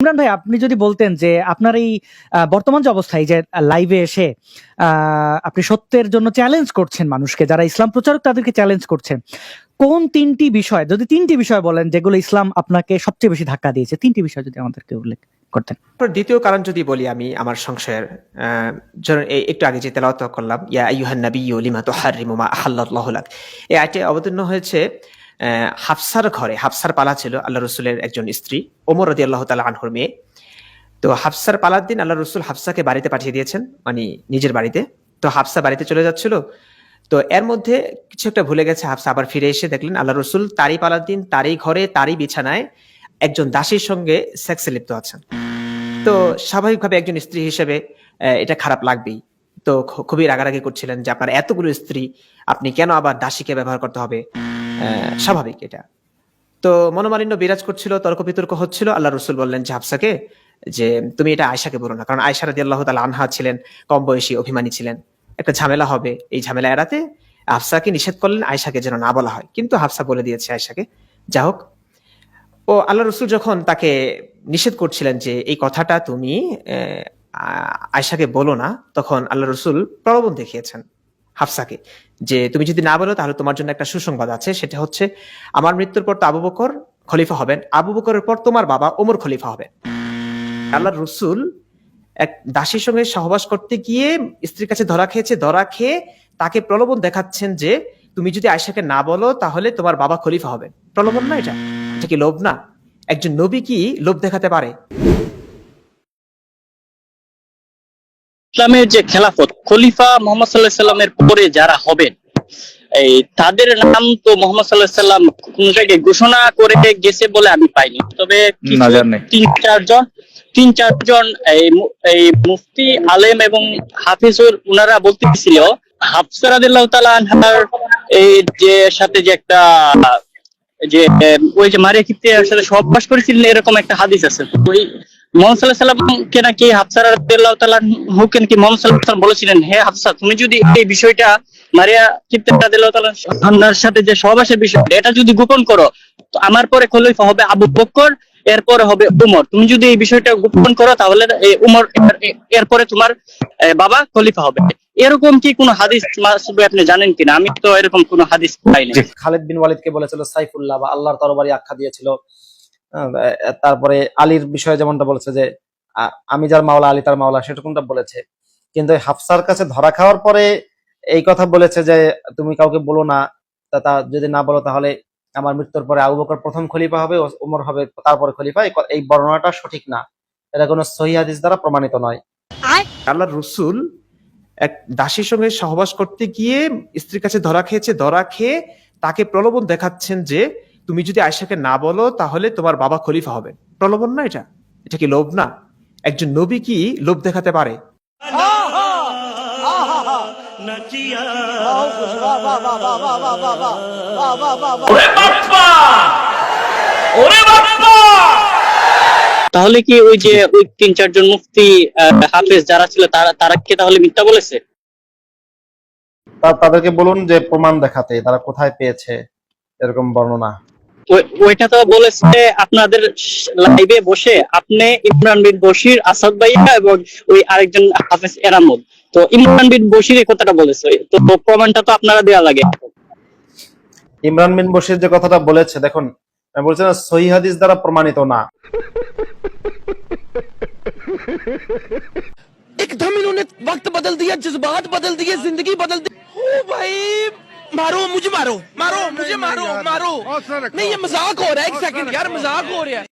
ইমরান ভাই আপনি যদি বলতেন যে আপনার এই বর্তমান যে অবস্থায় যে লাইভে এসে আপনি সত্যের জন্য চ্যালেঞ্জ করছেন মানুষকে যারা ইসলাম প্রচারক তাদেরকে চ্যালেঞ্জ করছেন কোন তিনটি বিষয় যদি তিনটি বিষয় বলেন যেগুলো ইসলাম আপনাকে সবচেয়ে বেশি ধাক্কা দিয়েছে তিনটি বিষয় যদি আমাদেরকে উল্লেখ করতেন। দ্বিতীয় কারণ যদি বলি আমি আমার সংশয়ের আহ, একটু আগে যে তেলাওয়াত করলাম ইয়া আইয়ুহান নাবিয়্যু লিমা তুহাররিমু মা আহাল্লাল্লাহু লাক এই আয়াতটি অবতীর্ণ হয়েছে হাফসার ঘরে, হাফসার পালা ছিল আল্লাহ রসুলের একজন স্ত্রী, ওমর রাদিয়াল্লাহু তাআলা আনহুর মেয়ে। তো হাফসার পালার দিন আল্লাহ রসুল হাফসাকে বাড়িতে পাঠিয়ে দিয়েছেন মানে নিজের বাড়িতে। তো হাফসা বাড়িতে চলে যাচ্ছিল। তো এর মধ্যে কিছু একটা ভুলে গেছে, হাফসা আবার ফিরে এসে দেখলেন আল্লাহ রসুল তারই পালার দিন, তারই ঘরে, তারই বিছানায় একজন দাসীর সঙ্গে সেক্সে লিপ্ত আছেন। তো স্বাভাবিকভাবে একজন স্ত্রী হিসেবে এটা খারাপ লাগবেই। তো খুবই রাগারাগি করছিলেন যে আপনার এতগুলো স্ত্রী, আপনি কেন আবার দাসীকে ব্যবহার করতে হবে? স্বাভাবিক এটা। তো মনোমালিন্য বিরাজ করছিল তর্ক বিতর্ক হচ্ছিল। আল্লাহ রসুল বললেন হাফসাকে, যে তুমি এটা আয়সাকে বলো না, কারণ আয়সা রাদি আল্লাহ তালা আনহা ছিলেন, কম বয়সী অভিমানী ছিলেন। একটা ঝামেলা হবে এই ঝামেলা এড়াতে। হাফসাকে নিষেধ করলেন আয়সাকে যেন না বলা হয়। কিন্তু হাফসা বলে দিয়েছে আয়সাকে যা হোক। ও আল্লাহ রসুল যখন তাকে নিষেধ করছিলেন যে, এই কথাটা তুমি আয়সাকে বলো না, তখন আল্লাহ রসুল প্রলোভন দেখিয়েছেন। হাফসাকে। যে তুমি যদি না বলো, তাহলে তোমার জন্য একটা সুসংবাদ আছে। সেটা হচ্ছে, আমার মৃত্যুর পর তো আবু বকর খলিফা হবেন। আবু বকরের পর তোমার বাবা ওমর খলিফা হবেন। আল্লাহ রসুল এক দাসীর সঙ্গে সহবাস করতে গিয়ে স্ত্রীর কাছে ধরা খেয়েছে। ধরা খেয়ে তাকে প্রলোভন দেখাচ্ছেন যে, তুমি যদি আয়সাকে না বলো, তাহলে তোমার বাবা খলিফা হবেন। প্রলোভন না এটা? এটা কি লোভ না? একজন নবী কি লোভ দেখাতে পারে? ইসলামের যে খেলাফত খলিফা মোহাম্মদ সাল্লাহ সাল্লামের পরে যারা হবেন এই তাদের নাম তো মোহাম্মদ সাল্লাহ সাল্লাম কোন জায়গায় ঘোষণা করে গেছে বলে আমি পাইনি তবে। তিন চারজন তিন চারজন এই এই মুফতি আলেম এবং হাফিজুর উনারা বলতেছিল হাফসার আদিল্লাহ তালা আনহার এই যে সাথে যে একটা যে ওই যে মারিয়া কিপ্তের সাথে সহবাস করেছিলেন এরকম একটা হাদিস আছে ওই বলেছিলেন তুমি যদি এই বিষয়টা সাথে এটা যদি গোপন করো আমার পরে খলিফা হবে আবু বকর, এরপরে হবে উমর। তুমি যদি এই বিষয়টা গোপন করো, তাহলে উমর, এরপরে তোমার বাবা খলিফা হবে। এরকম কি কোনো হাদিস আপনি জানেন কিনা? আমি তো এরকম কোনো হাদিস পাইনি। খালিদ বিন ওয়ালিদকে বলেছিল, সাইফুল্লাহ বা আল্লাহর তরবারি আখ্যা দিয়েছিল। তারপরে আলীর বিষয়ে যেমনটা বলেছে যে আমি যার মাওলা আলী তার মাওলা সেরকমটা বলেছে। কিন্তু হাফসার কাছে ধরা খাওয়ার পরে এই কথা বলেছে যে তুমি কাউকে বলো না তা তা যদি না বলো তাহলে আমার মৃত্যুর পরে আবু বকর প্রথম খলিফা হবে ওমর হবে তারপরে খলিফা। এই এই বর্ণনাটা সঠিক না। এটা কোনো সহি হাদিস দ্বারা প্রমাণিত নয়। আল্লাহ রসুল এক দাসীর সঙ্গে সহবাস করতে গিয়ে স্ত্রীর কাছে ধরা খেয়েছে ধরা খেয়ে তাকে প্রলোভন দেখাচ্ছেন যে তুমি যদি আয়সাকে না বলো তাহলে তোমার বাবা খলিফা হবেন প্রলোভন না এটা? এটা কি লোভ না? একজন নবী কি লোভ দেখাতে পারে? তাহলে কি ওই যে ওই তিন চারজন মুফতি হাফেজ যারা ছিল তারা তারা কি তাহলে মিথ্যা বলেছে? তা- তাদেরকে বলুন যে প্রমাণ দেখাতে তারা কোথায় পেয়েছে এরকম বর্ণনা। ওইটা তো বলেছে আপনাদের লাইভে বসে আপনি ইমরান বিন বশির আসাদ ভাইয়া এবং ওই আরেকজন হাফেজ এরামুদ তো ইমরান বিন বশির এই কথাটা বলেছে তো প্রমাণটা তো আপনারা দেওয়া লাগে ইমরান বিন বশির যে কথাটা বলেছে দেখুন আমি বলছি না সহি হাদিস দ্বারা প্রমাণিত না एकदम इन्होंने वक्त बदल दिया जज्बात बदल दिए जिंदगी बदल दी ओ भाई مارو مجھے مارو مارو مجھے مارو مارو۔ نہیں یہ مذاق ہو رہا ہے ایک سیکنڈ یار مذاق ہو رہا ہے۔